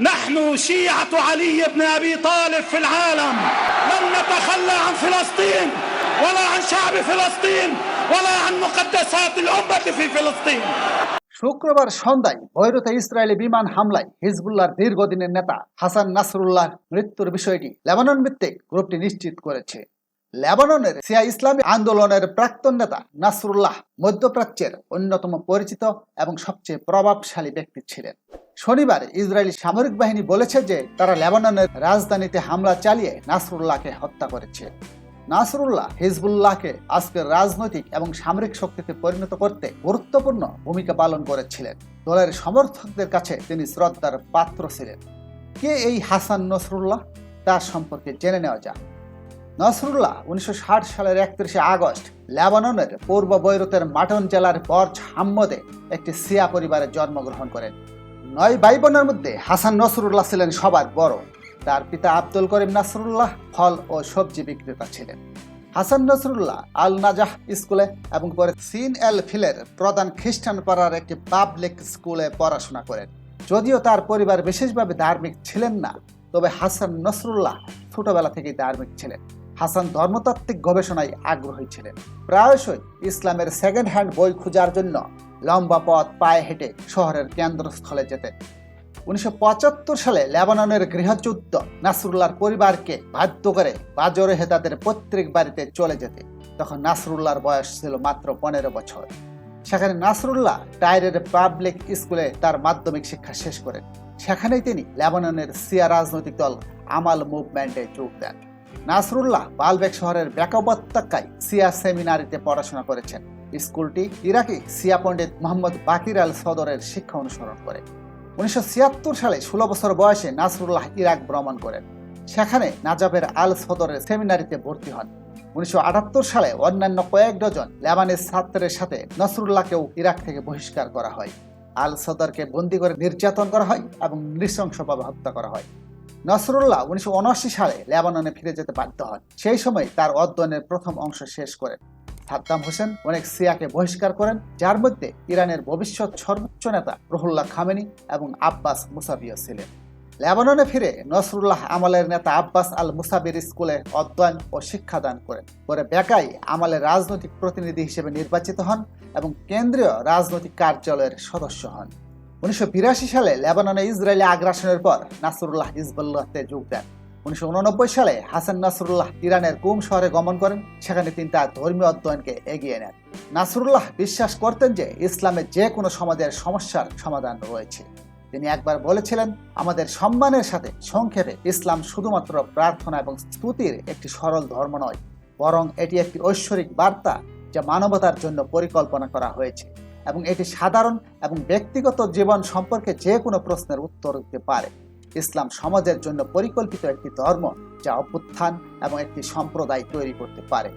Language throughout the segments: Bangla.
نحن شيعة علي بن أبي طالب في العالم لن نتخلى عن فلسطين ولا عن شعب فلسطين ولا عن مقدسات الأمة في فلسطين শুক্রবার সন্ধ্যায় বৈরুতে ইসরায়েলি বিমান হামলায় হিজবুল্লাহর দীর্ঘদিনের নেতা হাসান নাসরুল্লাহর মৃত্যুর বিষয়টি লেবানন ভিত্তিক গ্রুপটি নিশ্চিত করেছে লেবাননের সিয়া ইসলামী আন্দোলনের প্রাক্তন নেতা নাসরুল্লাহ মধ্যপ্রাচ্যের অন্যতম পরিচিত এবং সবচেয়ে প্রভাবশালী ব্যক্তি ছিলেন শনিবার ইসরায়েলি সামরিক বাহিনী বলেছে যে তারা লেবাননের রাজধানীতে হামলা চালিয়ে নাসরুল্লাহকে হত্যা করেছে। নাসরুল্লাহ হিজবুল্লাহকে আজকের রাজনৈতিক এবং সামরিক শক্তিতে পরিণত করতে গুরুত্বপূর্ণ ভূমিকা পালন করেছিলেন। দলের সমর্থকদের কাছে তিনি শ্রদ্ধার পাত্র ছিলেন। কে এই হাসান নসরুল্লাহ? তার সম্পর্কে জেনে নেওয়া যাক। নসরুল্লাহ উনিশশো ষাট সালের একত্রিশে আগস্ট লেবাননের পূর্ব বৈরুতের মাটন জেলার বর্জ হাম্মদে একটি সিয়া পরিবারে জন্মগ্রহণ করেন। নয় ভাই বোনের মধ্যে হাসান নসরুল্লাহ ছিলেন সবার বড়। তার পিতা আব্দুল করিম নাসরুল্লাহ ফল ও সবজি বিক্রেতা ছিলেন। হাসান নসরুল্লাহ আল নাজাহ স্কুলে এবং পরে সিন এল ফিলের প্রধান খ্রিস্টান পাড়ার একটি পাবলিক স্কুলে পড়াশোনা করেন। যদিও তার পরিবার বিশেষভাবে ধার্মিক ছিলেন না, তবে হাসান নসরুল্লাহ ছোটবেলা থেকেই ধার্মিক ছিলেন। হাসান ধর্মতাত্ত্বিক গবেষণায় আগ্রহী ছিলেন। প্রায়শই ইসলামের সেকেন্ড হ্যান্ড বই খোঁজার জন্য লম্বা পথ পায়ে হেঁটে শহরের কেন্দ্রস্থলে যেতে। উনিশশো পঁচাত্তর সালে লেবাননের গৃহযুদ্ধ নাসরুল্লাহর পরিবারকে বাধ্য করে বাজরে হেতাদের পৈতৃক বাড়িতে চলে যেতে। তখন নাসরুল্লাহর বয়স ছিল মাত্র পনেরো বছর। সেখানে নাসরুল্লাহ টাইরের পাবলিক স্কুলে তার মাধ্যমিক শিক্ষা শেষ করেন। সেখানেই তিনি লেবাননের সিয়া রাজনৈতিক দল আমাল মুভমেন্টে যোগ দেন। নাসরুল্লাহ বালবেক শহরের ব্যাক উপত্যকায় সিয়া সেমিনারিতে পড়াশোনা করেছেন। স্কুলটি ইরাকি সিয়া পণ্ডিত মোহাম্মদ বাকির আল সদরের শিক্ষা অনুসরণ করে। উনিশশো ছিয়াত্তর সালে ষোলো বছর বয়সে নাসরুল্লাহ ইরাক ভ্রমণ করেন। সেখানে নাজাবের আল সদরের সেমিনারিতে ভর্তি হন। উনিশশো আটাত্তর সালে অন্যান্য কয়েক ডজন লেবানিজ ছাত্রের সাথে নসরুল্লাহকেও ইরাক থেকে বহিষ্কার করা হয়। আল সদরকে বন্দি করে নির্যাতন করা হয় এবং নৃশংসভাবে হত্যা করা হয়। নসরুল্লাহ উনিশশো উনআশি সালে লেবাননে ফিরে যেতে বাধ্য হন। সেই সময় তার অধ্যয়নের প্রথম অংশ শেষ করেন। সাদ্দাম হোসেন অনেক সিয়াকে বহিষ্কার করেন, যার মধ্যে ইরানের ভবিষ্যৎ সর্বোচ্চ নেতা রহুল্লাহ খামেনি এবং আব্বাস মুসাবিও ছিলেন। লেবাননে ফিরে নসরুল্লাহ আমলের নেতা আব্বাস আল মুসাবির স্কুলে অধ্যয়ন ও শিক্ষাদান করেন। পরে বেকাই আমলের রাজনৈতিক প্রতিনিধি হিসেবে নির্বাচিত হন এবং কেন্দ্রীয় রাজনৈতিক কার্যালয়ের সদস্য হন। উনিশশো বিরাশি সালে লেবাননে ইসরায়েলি আগ্রাসনের পর নাসরুল্লাহ হিজবুল্লাহতে যোগ দেন। উনিশশো উননব্বই সালে হাসান নাসরুল্লাহ ইরানের কুম শহরে গমন করেন। সেখানে তিনি তার ধর্মীয় অধ্যয়নকে এগিয়ে নেন। নাসরুল্লাহ বিশ্বাস করতেন যে ইসলামের যে কোনো সমাজের সমস্যার সমাধান রয়েছে। তিনি একবার বলেছিলেন, আমাদের সম্মানের সাথে সংক্ষেপে ইসলাম শুধুমাত্র প্রার্থনা এবং স্তুতির একটি সরল ধর্ম নয়, বরং এটি একটি ঐশ্বরিক বার্তা যা মানবতার জন্য পরিকল্পনা করা হয়েছে এবং এটি সাধারণ এবং ব্যক্তিগত জীবন সম্পর্কে যে কোনো প্রশ্নের উত্তর দিতে পারে। ইসলাম সমাজের জন্য পরিকল্পিত একটি ধর্ম যা অভ্যুত্থান এবং একটি সম্প্রদায় তৈরি করতে পারে।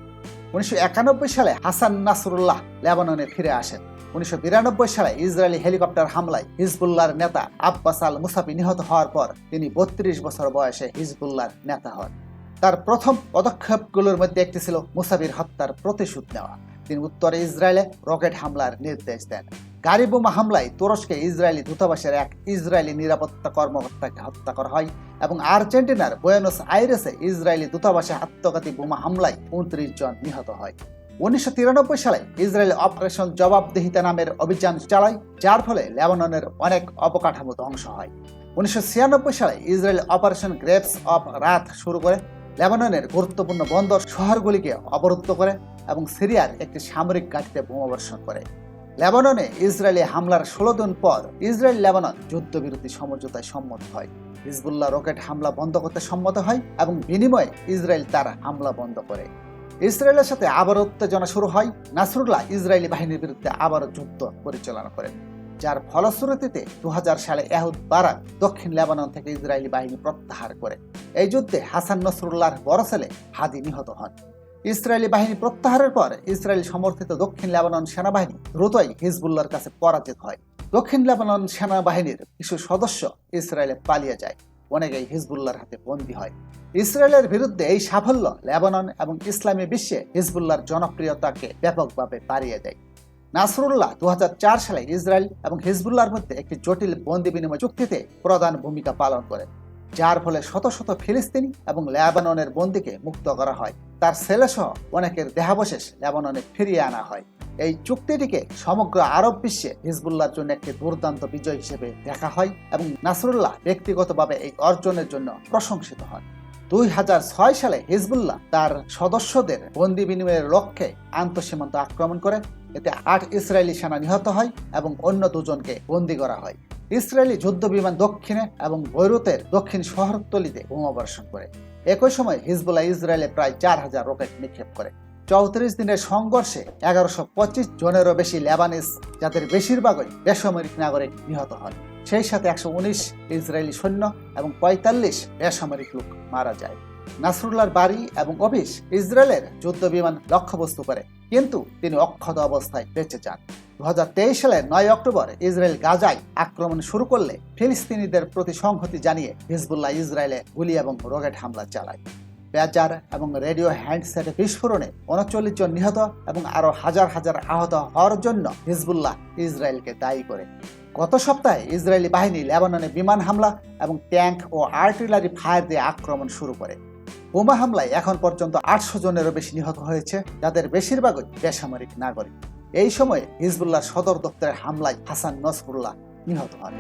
উনিশশো একানব্বই সালে হাসান নাসরুল্লাহ লেবাননে ফিরে আসেন। উনিশশো বিরানব্বই সালে ইসরায়েলি হেলিকপ্টার হামলায় হিজবুল্লাহর নেতা আব্বাস আল মুসাফি নিহত হওয়ার পর তিনি বত্রিশ বছর বয়সে হিজবুল্লাহর নেতা হন। তার প্রথম পদক্ষেপগুলোর মধ্যে একটি ছিল মুসাফির হত্যার প্রতিশোধ নেওয়া। তিনি উত্তরে ইসরায়েলে রকেট হামলার নির্দেশ দেন। গাড়ি বোমা হামলায় তুরস্কে ইসরায়েলি দূতাবাসের এক ইসরায়েলি নিরাপত্তা কর্মকর্তাকে হত্যা করা হয় এবং আর্জেন্টিনার বুয়েনোস আইরেসে ইসরায়েলি দূতাবাসে আত্মঘাতী বোমা হামলায় উনত্রিশ জন নিহত হয়। উনিশশো তিরানব্বই সালে ইসরায়েল অপারেশন জবাবদিহিতা নামের অভিযান চালায়, যার ফলে লেবাননের অনেক অবকাঠামো ধ্বংস হয়। উনিশশো ছিয়ানব্বই সালে ইসরায়েল অপারেশন গ্রেপস অফ রাত শুরু করে, লেবাননের গুরুত্বপূর্ণ বন্দর শহরগুলিকে অবরুদ্ধ করে এবং সিরিয়ার একটি সামরিক ঘাঁটিতে বোমাবর্ষণ করে। লেবাননে ইসরায়েলি হামলার ষোলো দিন পর ইসরায়েল লেবানন যুদ্ধবিরতি সমঝোতায় সম্মত হয়। হিজবুল্লাহ রকেট হামলা বন্ধ করতে সম্মত হয় এবং বিনিময়ে ইসরায়েল তার হামলা বন্ধ করে। ইসরায়েলের সাথে আবার উত্তেজনা শুরু হয়। নাসরুল্লাহ ইসরায়েলি বাহিনীর বিরুদ্ধে আবারও যুদ্ধ পরিচালনা করেন, যার ফলশ্রুতিতে দু হাজার সালে এহুদ বারাক দক্ষিণ লেবানন থেকে ইসরায়েলি বাহিনী প্রত্যাহার করে। এই যুদ্ধে হাসান নসরুল্লাহর বড় ছেলে হাদি নিহত হন। ইসরায়েলি বাহিনী প্রত্যাহারের পর ইসরায়েল সমর্থিত দক্ষিণ লেবানন সেনাবাহিনী দ্রুতই হিজবুল্লাহর কাছে পরাজিত হয়। দক্ষিণ লেবানন সেনাবাহিনীর কিছু সদস্য ইসরায়েলে পালিয়ে যায়। অনেকেই হিজবুল্লাহর হাতে বন্দী হয়। ইসরায়েলের বিরুদ্ধে এই সাফল্য লেবানন এবং ইসলামী বিশ্বে হিজবুল্লাহর জনপ্রিয়তাকে ব্যাপকভাবে বাড়িয়ে দেয়। নাসরুল্লাহ দু হাজার চার সালে ইসরায়েল এবং হিজবুল্লাহর মধ্যে একটি জটিল বন্দি বিনিময় চুক্তিতে প্রধান ভূমিকা পালন করে যার ফলে শত শত ফিলিস্তিনি এবং লেবাননের বন্দিকে মুক্ত করা হয়। তার ছেলেসহ অনেকের দেহাবশেষ লেবাননে ফিরিয়ে আনা হয়। এই চুক্তিটিকে সমগ্র আরব বিশ্বে হিজবুল্লাহর জন্য একটি দুর্দান্ত বিজয় হিসেবে দেখা হয় এবং নাসরুল্লাহ ব্যক্তিগতভাবে এই অর্জনের জন্য প্রশংসিত হন। দুই হাজার ছয় সালে হিজবুল্লাহ তার সদস্যদের বন্দি বিনিময়ের লক্ষ্যে আন্তঃসীমান্ত আক্রমণ করে এতে আট ইসরায়েলি সেনা নিহত হয় এবং অন্য দুজনকে বন্দী করা হয়। ইসরায়েলি যুদ্ধ বিমান দক্ষিণে এবং বৈরুতের দক্ষিণ শহরতলিতে বোমাবর্ষণ করে। একই সময় হিজবুল্লাহ ইসরায়েলে প্রায় চার হাজার রকেট নিক্ষেপ করে। চৌত্রিশ দিনের সংঘর্ষে এগারোশো পঁচিশ জনেরও বেশি লেবানিস যাদের বেশিরভাগই বেসামরিক নাগরিক নিহত হন। সেই সাথে একশো উনিশ ইসরায়েলি সৈন্য এবং পঁয়তাল্লিশ বেসামরিক লোক মারা যায়। নাসরুল্লাহর বাড়ি এবং অফিস ইসরায়েলের যুদ্ধ বিমান লক্ষ্যবস্তু করে। কিন্তু তিনি অক্ষত অবস্থায় বেঁচে যান। দু সালের নয় অক্টোবর ইসরায়েল গাজায় আক্রমণ শুরু করলে ফিলিস্তিনিদের প্রতি সংহতি জানিয়ে হিজবুল্লাহ ইসরায়েলে গুলি এবং রকেট হামলা চালায়। পেজার এবং রেডিও হ্যান্ডসেট বিস্ফোরণে উনচল্লিশ জন নিহত এবং আরও হাজার হাজার আহত হওয়ার জন্য হিজবুল্লাহ ইসরায়েলকে দায়ী করে। গত সপ্তাহে ইসরায়েলি বাহিনী লেবাননে বিমান হামলা এবং ট্যাঙ্ক ও আর্টিলারি ফায়ার দিয়ে আক্রমণ শুরু করে। বোমা হামলায় এখন পর্যন্ত আটশো জনেরও বেশি নিহত হয়েছে, যাদের বেশিরভাগই বেসামরিক নাগরিক। এই সময়ে হিজবুল্লাহ সদর দপ্তরের হামলায় হাসান নসরুল্লাহ নিহত হন।